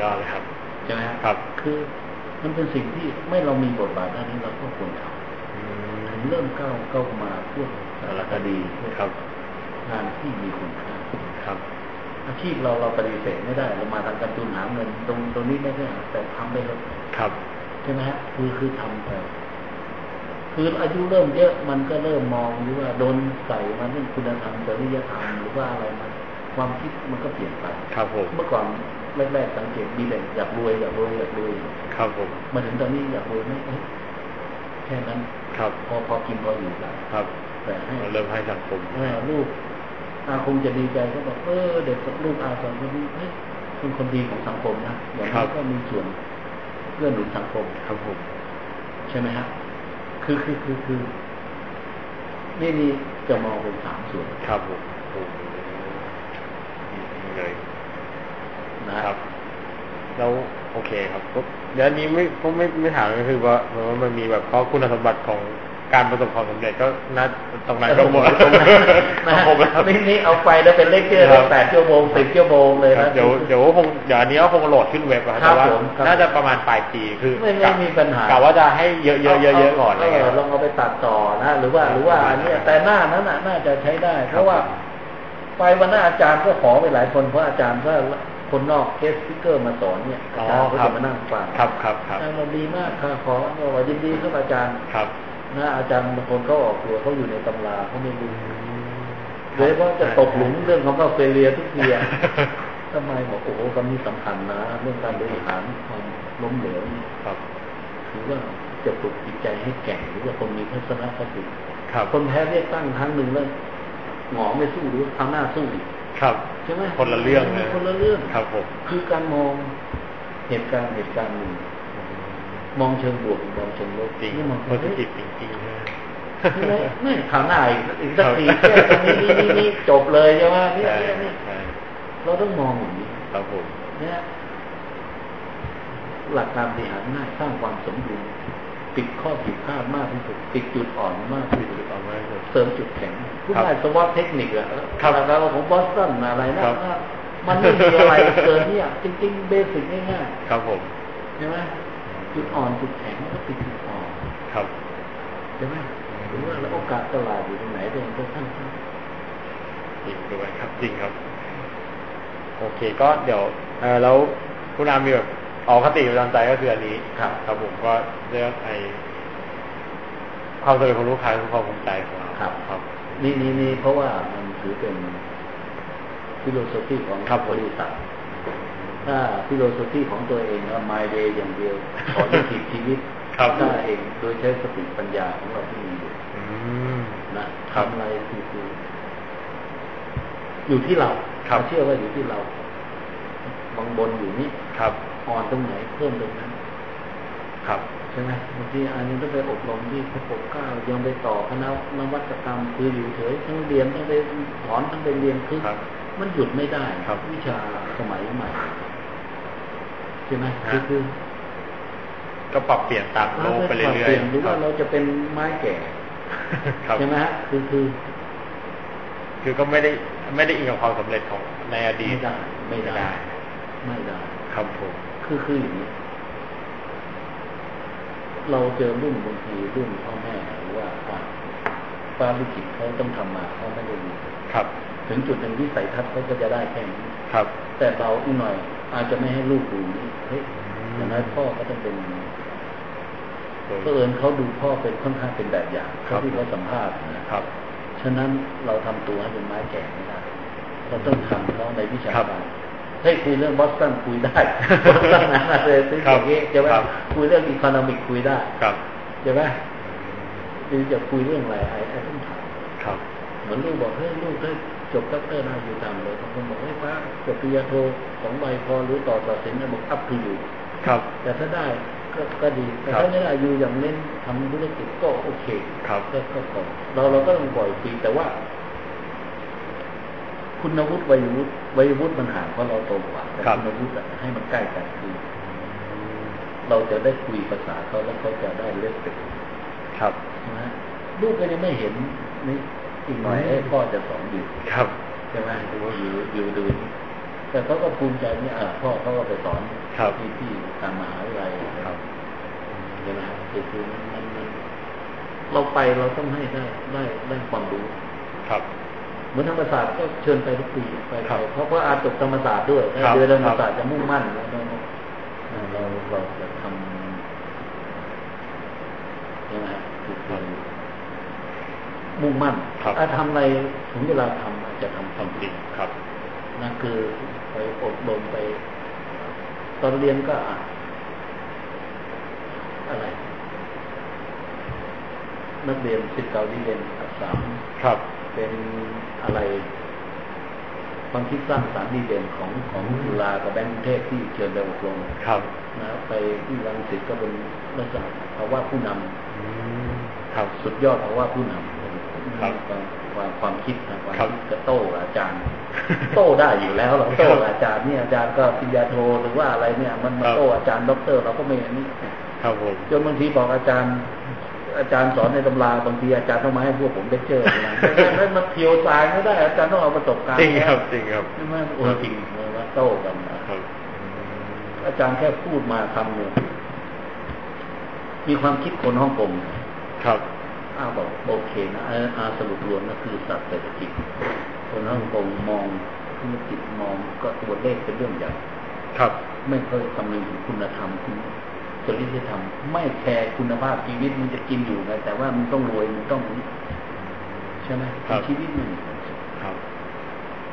ยอดเลยครับใช่ไหมฮะครับ คือมันเป็นสิ่งที่ไม่เรามีบทบาทด้านนี้เราก็ควรทอืำผมมเริ่มก้าวเข้ามาพวกสารคดีพวกครับ งานที่มีคุณค่าครับ อาชีพเราเราปฏิเสธไม่ได้เรามาทางการทุนหาเงิน ตรงตรงนี้ไม่ได้แต่ทำไปเลยครับใช่ไหมฮะคือคือทำไปคืออายุเริ่มเยอะมันก็เริ่มมองหรือว่าโดนใส่มาเรื่องคุณธรรมจริยธรรมหรือว่าอะไรมัน ความคิดมันก็เปลี่ยนไป ครับผม เมื่อก่อนแรกๆสังเกตมีแต่อยากรวยอยากรวยอยากรวย ครับผม มาถึงตอนนี้อยากรวยไหมเอ้ยแค่นั้น ครับ พอพอกินพออยู่ได้ครับ แต่ให้เราเริ่มให้สังคมเออลูกอาคงจะดีใจก็บอกเออเด็กลูกอาสองคนนี้เฮ้ยเป็นคนดีของสังคมนะอย่างนี้ก็มีส่วนเพื่อหนุนสังคมครับผม ใช่ไหมฮะคือคือคือคือนี่นี่จะมองเป็นสามส่วนครับผมโอ้โหนี่ เลย นะครับ แล้วโอเคครับก็เดี๋ยวอันนี้ไม่ก็ไม่ไม่ถามก็คือว่าเหมือนว่ามันมีแบบข้อคุณสมบัติของการประสบความสำเร็จก็น่าตรงนั้นก็หมดตรงนั้นนะคฮะรบแล้วครับนี่นี่เอาไปแล้วเป็นเลขเกอร์ครับแปดชั่วโมงสิบชั่วโมงเลยครันะบเดี๋ยวเดี๋ยวคงเดี๋ยวอันนี้ก็คงโหลดขึ้นเว็บอะครับครัแต่บว่าผมครับน่าจะประมาณปลายปีคือไม่ไม่กะมีปัญหากะว่าจะให้เยอะๆเยอะๆเยอะๆก่อนอะไรเงี้ยลองเอาไปตัดต่อนะ หรือว่าหรือว่าอันเนี้ยแต่หน้านั้นน่ะน่าจะใช้ได้ เพราะว่า ไปวันหน้าอาจารย์ก็ขอไปหลายคนเพราะอาจารย์ก็คนนอกเคสพิเกอร์มาสอนเนี่ยอาจารย์ก็ครัจะบมานั่งฟังครับครับครับอาจารย์เราดีมากค่ะขอบอกว่ายินดีครับอาจารย์ครับนะอาจารย์บางคนเขาออกตัวเขาอยู่ในตำราเขาไม่รู้โดยเฉพาะจะตกหลุมเรื่องของกาเฟเรียทุกทีอะทำไมบอกโอ้โหคำนี้สำคัญนะ เรื่องการบริหารความล้มเหลวเนี่ยครับถือว่าจะปลุกจิตใจให้แก่งหรือว่าคนมีทัศนคติครับคนแพ้เรียกตั้งครั้งหนึ่งแล้ว หงอไม่สู้หรือทำหน้าสู้อีกครับใช่ไหมคนละเรื่องเลยคนละเรื่องครับผมคือการมองเหตุการณ์เหตุการณ์หนึ่งมองเชิงบวกมองเชิงลบจริงนี่มองโพสิทีฟจริงๆใช่ไหมไม่ไม่ข่าวหน้าอีกอีกสักทีครับแค่ตรงนี้นี่นี่นี่จบเลยใช่ไหมนี่ใช่นี่นี่ใช่เราต้องมองอย่างนี้ครับผมเนี่ยหลักการบริหารง่ายสร้างความสมดุล ปิดข้อผิดพลาดมากที่สุดปิดจุดอ่อนมากที่สุดเอาไว้เลยเสริมจุดแข็งผู้ครับง่ายสวอตเทคนิคอะครับแล้วของบอสตันอะไรนะครับมันไม่มีอะไรเกินเนี่ยจริง ๆ เบสิกง่ายครับผมๆใช่ไหมจุดอ่อนจุดแข็งก็ปิดจุดอ่อนครับใช่ไหมหรือว่าแล้วโอกาสตลาดอยู่ตรงไหนเรื่องก็ท่านจริงด้วยครับจริงครับ โอเคก็เดี๋ยวเออแล้วคุณอามีแบบ ออกคติประจำใจก็คืออันนี้ครับครับผมก็เรื่องไอความสำเร็จของลูกค้าคือความภูมิใจของเราครับ ครับ นี่นี่นี่เพราะว่ามันถือเป็นฟิโลโซฟีของครับบริษัทถ้าฟิโลโซฟีของตัวเองว่า my way อย่างเดียวขอลิขิตชีวิตครับได้เองโดยใช้สติปัญญาของเราที่มีอยู่อืมนะครับทำอะไรคือคืออยู่ที่เราครับเชื่อว่าอยู่ที่เราบางบนอยู่นี่ครับ อ่อนตรงไหนเพิ่มตรงนั้น ครับใช่ไหมบางทีอันนี้ต้องไปอบรมที่พระปกเกล้ายังไปต่อคณะนวัตกรรมคืออยู่เฉยทั้งเรียนทั้งไปสอนทั้งไปเรียนคือครับมันหยุดไม่ได้ครับ วิชาสมัยใหม่ใช่ไหมฮะคือคือก็ปรับเปลี่ยนตามโลกไปเรื่ปอยลี่นๆหรือว่าเราจะเป็นไม้แก่ครับใช่ไหมฮะคือคือ คือก็ไม่ได้ไม่ได้อิงกับความสำเร็จของในอดีไม่ตได้ ไม่ได้ ไม่ได้ ครับผม คือคืออย่างนี้เราเจอรุ่นบางทีรุ่นพ่อแม่หรือว่าอ่าฟ้าลิขิตเขาต้องทำมาเขาไม่ได้มีครับ ถึงจุดหนึ่งวิสัยทัศน์เขาก็จะได้แค่นี้ครับ แต่เราอีกหน่อย อาจจะไม่ให้ลูกดูนี่เฮ้ยอย่างน้อยพ่อก็ต้องเป็นเผอิญเขาดูพ่อเป็นค่อนข้างเป็นแบบอย่างครับเขาที่เขาสัมภาษณ์นะครับ ฉะนั้นเราทำตัวให้เป็นไม้แก่ไม่ได้เราต้องทำเขาในวิชาครับการ เฮ้ยคุยเรื่องบอสตันคุยได้บอสตันนะเลยซื้ออย่างนี้ใช่ไหมครับคุยเรื่องอีคอนมิกคุยได้ครับใช่ไหมหรือจะคุยเรื่องอะไรไอ้ไอ้ต้องถามครับเหมือนลูกบอกเฮ้ยลูกได้จบด็อกเตอร์นาอยู่ตามเลยบางคนบอกเฮ้ยป้าจบปริญญาโทสองใบพอหรือต่อต่อสินนะบอกอัพทูอยู่ครับ แต่ถ้าได้ก็ก็ดีแต่ครับถ้าไม่ได้อยู่อย่างเน้นทำธุรกิจก็โอเคครับก็ก็พอเราเราก็ต้องปล่อยฟรีแต่ว่า คุณวุฒิวัยวุฒิวัยวุฒิมันห่างเพราะเราโตกว่าแต่ครับคุณวุฒิอะให้มันใกล้กันคือ เราจะได้คุยภาษาเขาแล้วเขาจะได้เลสเปกครับนะลูกก็ยังไม่เห็นนี่อีกหน่อยให้พ่อจะสอนอยู่ครับใช่ไหมอยู่อยู่ดูแต่เขาก็ภูมิใจเนี่ยอ่าพ่อเขาก็ไปสอนครับที่ที่ตามมหาวิทยาลัยครับใช่ไหมครับคือคือมันมันมันเราไปเราต้องให้ได้ได้ได้ความรู้ครับ เหมือนธรรมศาสตร์ก็เชิญไปทุกปีไปครัไปบเพราะว่าอาจบธรรมศาสตร์ด้วยครับเดือนธรรมครับศาสตร์จะมุ่งมั่นแล้วก็อ่าเราเราจะทำใช่ไหมครับคือคือมุ่งมั่นครับถ้าทำอะไรถึงเวลาทำอาจจะทำความจริงครับนั่นคือไปอบรมไป ตอนเรียนก็อะอะไรนักเรียนสิทธิ์เก่าที่เรียนอักษรครับ เป็นอะไรความคิดสร้างสรรค์ดีเด่นของของจุฬากับแบงก์กรุงเทพที่เชิญไปอบรมครับนะไปที่รังสิตก็เป็นลักษณะภาวะผู้นำอืมครับสุดยอดภาวะผู้นำครับความความความคิดนะความครับคิดกระโต้อาจารย์ โต้ได้อยู่แล้วเราครัโต้บอาจารย์เนี่ยอาจารย์ก็ปริญญาโทหรือว่าอะไรเนี่ย มันมาครับโต้อาจารย์ด็อกเตอร์เราก็ไม่อันนี้ครับผมจนบางทีบอกอาจารย์ อาจารย์สอนในตำราบางทีอาจารย์ต้องมาให้พวกผมได้เจอนะไม่งั้นมันเพียวสายไม่ได้อาจารย์ต้องเอาประสบการณ์จริงครับจริงครับใช่ไหมโอ้จริงเลยว่าโต้กันนะครับ อาจารย์แค่พูดมาคำหนึ่งมีความคิดคนฮ่องกงครับอ้าวบอกโอเคนะอาอาสรุปรวมก็คือสัตว์เศรษฐกิจ คนฮ่องกงมองธุรกิจมองก็ตัวเลขเป็นเรื่องใหญ่ครับ ไม่ค่อยคำนึงถึงคุณธรรมคุณ จริยธรรมไม่แคร์คุณภาพชีวิตมันจะกินอยู่ไงแต่ว่ามันต้องรวยมันต้องใช่ไหมครับชีวิตมัน